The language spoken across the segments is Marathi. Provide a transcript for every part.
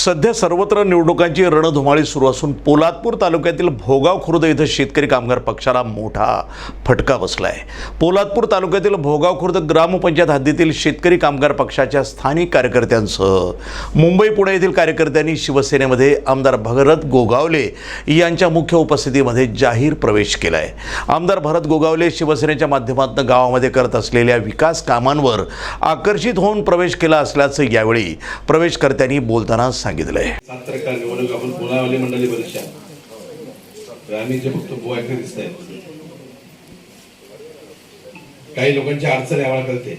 सध्या सर्वत्र निवडणुकांची रणधुमाळी सुरू असून पोलादपूर तालुक्यातील भोगाव खुर्द इथं शेतकरी कामगार पक्षाला मोठा फटका बसला आहे पोलादपूर तालुक्यातील भोगाव खुर्द ग्रामपंचायत हद्दीतील शेतकरी कामगार पक्षाच्या स्थानिक कार्यकर्त्यांसह मुंबई पुणे येथील कार्यकर्त्यांनी शिवसेनेमध्ये आमदार भरत गोगावले यांच्या मुख्य उपस्थितीमध्ये जाहीर प्रवेश केला आहे आमदार भरत गोगावले शिवसेनेच्या माध्यमातून गावामध्ये करत असलेल्या विकास कामांवर आकर्षित होऊन प्रवेश केला असल्याचं यावेळी प्रवेशकर्त्यांनी बोलताना सांगितलंय. सात निवडणूक आपण पुनावली मंडळी बरीचशा ग्रामीणचे फक्त बोवायकडे दिसत आहेत काही लोकांची अडचण आम्हाला कळते.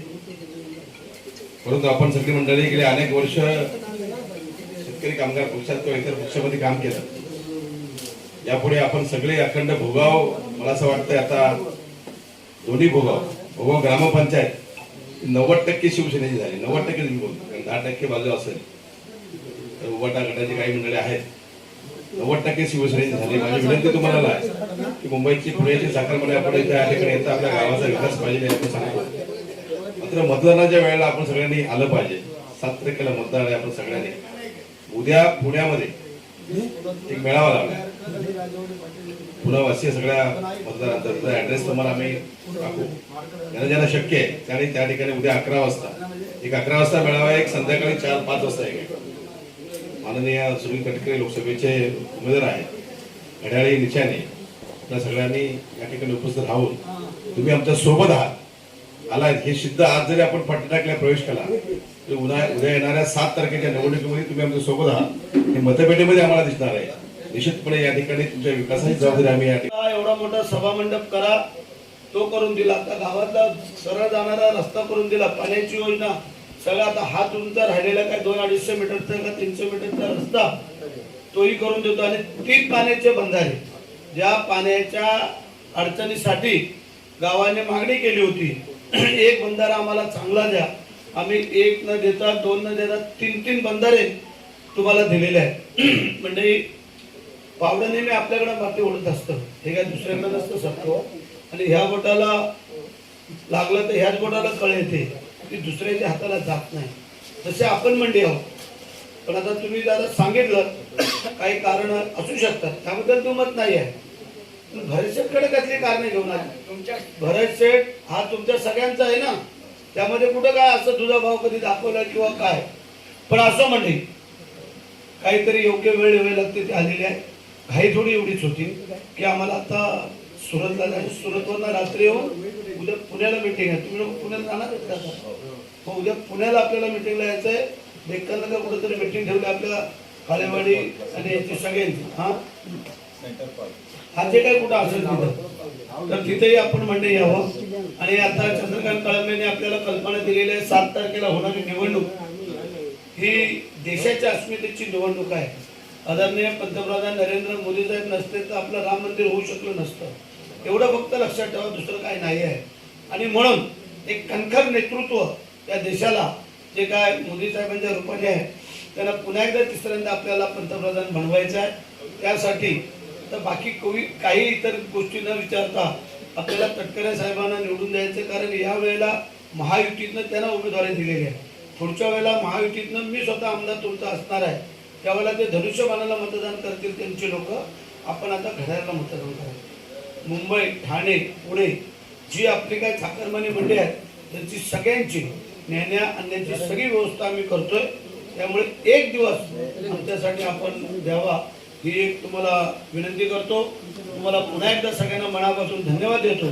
परंतु आपण सगळी मंडळी गेले अनेक वर्ष शेतकरी कामगार पक्षात किंवा इतर पक्षामध्ये काम केलं. यापुढे आपण सगळे अखंड भोगाव मला असं वाटतंय आता दोन्ही भोगाव भोगाव ग्रामपंचायत नव्वद टक्के शिवसेनेची झाली. नव्वद टक्के दहा टक्के बाजू असेल. गटाची काही मंडळी आहेत. नव्वद टक्के शिवसेनेची झाली. माझी विनंती तुम्हाला आहे की मुंबईची पुण्याची साखरमध्ये आपण इथे या ठिकाणी येतं. आपल्या गावाचा विकास पाहिजे आपण सांगतो. मात्र मतदानाच्या वेळेला आपण सगळ्यांनी आलं पाहिजे. सात तारखेला मतदान आहे आपण सगळ्यांनी. उद्या पुण्यामध्ये एक मेळावा लावला पुण्यावासीय सगळ्या मतदारांचा. ऍड्रेस तुम्हाला आम्ही टाकू. ज्यांना ज्यांना शक्य आहे त्याने त्या ठिकाणी उद्या अकरा वाजता. एक अकरा वाजता मेळावा एक संध्याकाळी चार पाच वाजता एक माननीय सुनील तटकरे लोकसभेचे उमेदवार आहेत. घड्याळी निशाने आपल्या सगळ्यांनी या ठिकाणी उपस्थित राहून तुम्ही आमच्यासोबत आहात. आलाय. हे सिद्ध आज जरी आपण पटनाकला प्रवेश केला तर उद्या उद्या येणाऱ्या सात तारखेच्या निवडणुकीमध्ये तुम्ही आमच्यासोबत आहात. हे मतपेटीमध्ये आम्हाला दिसणार आहे. निश्चितपणे या ठिकाणी तुमच्या विकासाची जबाबदारी आम्ही या ठिकाणी एवढा मोठा सभामंडप करा. तो करून दिला. आता गावातला सरळ जाणारा रस्ता करून दिला. पाण्याची योजना. सगळं आता हात उंच राहिलेला काय दोन अडीचशे मीटरचा का तीनशे मीटरचा रस्ता? तोही करून देतो. आणि तीन पाण्याचे बंधारे ज्या पाण्याच्या अडचणीसाठी गावाने मागणी केली होती एक बंधारा आम्हाला चांगला द्या. आम्ही एक न देता दोन न देता तीन तीन बंधारे तुम्हाला दिलेले आहेत. म्हणजे पावडं नेहमी आपल्याकडे माती ओढत असतं. हे काय दुसऱ्यांना नसतं सत्व. आणि ह्या बोटाला लागलं तर ह्याच बोटाला कळ येते. ती दुसऱ्याच्या हाताला जात नाही. तसे आपण मंडी आहोत पण आता तुम्ही दादा सांगितलं काही कारण असू शकतात. त्याबद्दल दुमत नाही आहे. पण भरत शेठकडे कसली कारण घेऊन आली? तुमच्या भरत शेठ हा तुमच्या सगळ्यांचा आहे ना? त्यामध्ये कुठं काय असं तुझा भाव कधी दाखवला किंवा काय? पण असं म्हणजे काहीतरी योग्य वेळ वेळ लागते ते आलेली आहे. घाई थोडी एवढीच होती की आम्हाला आता सुरतला जायचं सुरतवरनं रात्री येऊन उद्या पुण्याला मिटिंग आहे. तुम्ही लोक पुण्याला जाणार आहेत का? हो. उद्या पुण्याला आपल्याला मिटिंगला यायचं आहे डेक्कनला कुठेतरी मिटिंग ठेवली आपल्या काळेवाडी आणि याची सगळ्यांची. हा? हा जे काही कुठं असेल तर तिथेही आपण म्हणणे यावं. आणि आता चंद्रकांत कळंबेने आपल्याला कल्पना दिलेली आहे सात तारखेला होणारी निवडणूक. ही देशाच्या अस्मितेची निवडणूक आहे. आदरणीय पंतप्रधान नरेंद्र मोदी साहेब नसते तर आपलं राम मंदिर होऊ शकलं नसतं. एवढं फक्त लक्षात ठेवा दुसरं काही नाही आहे आणि म्हणून एक कणखर नेतृत्व या देशाला जे काय मोदी साहेबांच्या रूपाने आहे त्यांना पुन्हा एकदा तिसऱ्यांदा आपल्याला पंतप्रधान बनवायचं आहे. त्यासाठी तर बाकी कोणी काही इतर गोष्टी न विचारता आपल्याला तटकरे साहेबांना निवडून द्यायचं कारण या वेळेला महायुतीतनं त्यांना उमेदवारी दिलेली आहे. पुढच्या वेळेला महायुतीतनं मी स्वतः आमदार तुमचा असणार आहे. त्यावेळेला ते धनुष्यबाणाला मतदान करतील त्यांची लोक. आपण आता घड्याळला मतदान करायचं. मुंबई ठाणे पुणे जी आपली काही चाकरमानी मंडळी आहेत त्यांची सगळ्यांची नेण्या आणण्याची सगळी व्यवस्था आम्ही करतोय. त्यामुळे एक दिवस आमच्यासाठी आपण द्यावा ही एक तुम्हाला विनंती करतो. तुम्हाला पुन्हा एकदा सगळ्यांना मनापासून धन्यवाद देतो.